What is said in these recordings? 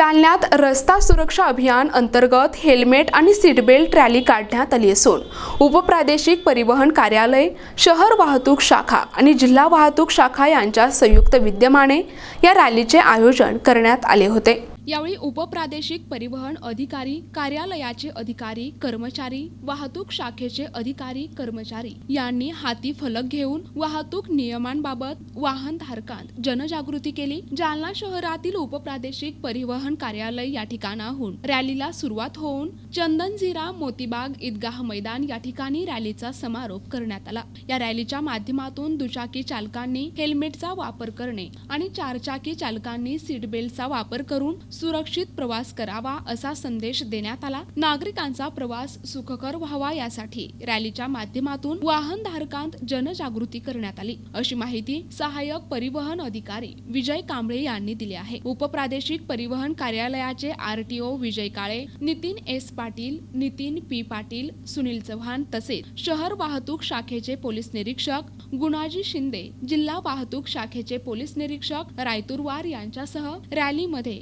जालन्यात रस्ता सुरक्षा अभियान अंतर्गत हेल्मेट आणि सीटबेल्ट रॅली काढण्यात आली असून उपप्रादेशिक परिवहन कार्यालय शहर वाहतूक शाखा आणि जिल्हा वाहतूक शाखा यांच्या संयुक्त विद्यमाने या रॅलीचे आयोजन करण्यात आले होते. यावेळी उपप्रादेशिक परिवहन अधिकारी कार्यालयाचे अधिकारी कर्मचारी वाहतूक शाखेचे अधिकारी कर्मचारी यांनी हाती फलक घेऊन वाहतूक नियमांबाबत वाहन धारकांत जनजागृती केली. जालना शहरातील उपप्रादेशिक परिवहन कार्यालय या ठिकाणाहून रॅलीला सुरुवात होऊन चंदनझिरा मोतीबाग ईदगाह मैदान या ठिकाणी रॅलीचा समारोप करण्यात आला. या रॅलीच्या माध्यमातून दुचाकी चालकांनी हेल्मेटचा वापर करणे आणि चारचाकी चालकांनी सीट बेल्टचा वापर करून सुरक्षित प्रवास करावा असा संदेश देण्यात आला. नागरिकांचा प्रवास सुखकर व्हावा यासाठी रॅलीच्या माध्यमातून वाहन धारकांत जनजागृती करण्यात आली. अशी माहिती सहाय्यक परिवहन अधिकारी विजय कांबळे यांनी दिली आहे. उपप्रादेशिक परिवहन कार्यालयाचे RTO Vijay Kale Nitin S Patil Nitin P Patil Sunil Chavan तसेच शहर वाहतूक शाखेचे पोलीस निरीक्षक गुणाजी शिंदे जिल्हा वाहतूक शाखेचे पोलीस निरीक्षक रायतुरवार यांच्यासह रॅलीमध्ये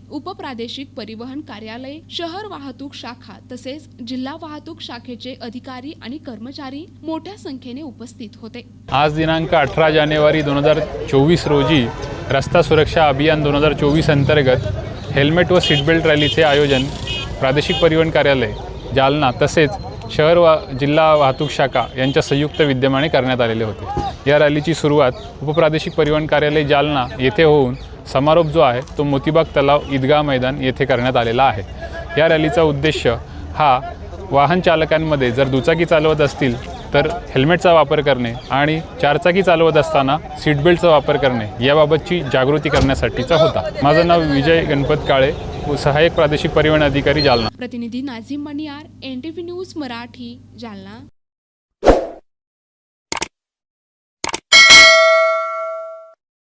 प्रादेशिक परिवहन कार्यालय शहर वाहतूक शाखा तसेच जिल्हा वाहतूक शाखेचे अधिकारी आणि कर्मचारी मोठ्या संख्येने उपस्थित होते. आज दिनांक अठरा जानेवारी दोन हजार चोवीस रोजी रस्ता सुरक्षा अभियान दोन हजार चोवीस अंतर्गत हेल्मेट व सीटबेल्ट रॅलीचे आयोजन प्रादेशिक परिवहन कार्यालय जालना तसेच शहर वा जिल्हा वाहतूक शाखा यांच्या संयुक्त विद्यमाने करण्यात आलेले होते. या रॅलीची सुरुवात उपप्रादेशिक परिवहन कार्यालय जालना येथे होऊन समारोप जो आहे तो मोतीबाग तलाव ईदगाह मैदान येथे करण्यात आलेला आहे. या रॅलीचा उद्देश हा वाहन चालकांमध्ये जर दुचाकी चालवत असतील तर हेल्मेटचा वापर करणे आणि चारचाकी चालवत असताना सीटबेल्टचा वापर करणे याबाबतची जागृती करण्यासाठीचा होता. माझं नाव विजय गणपत काळे व सहाय्यक प्रादेशिक परिवहन अधिकारी जालना. प्रतिनिधी Nazim Maniyar N T V news Marathi Jalna.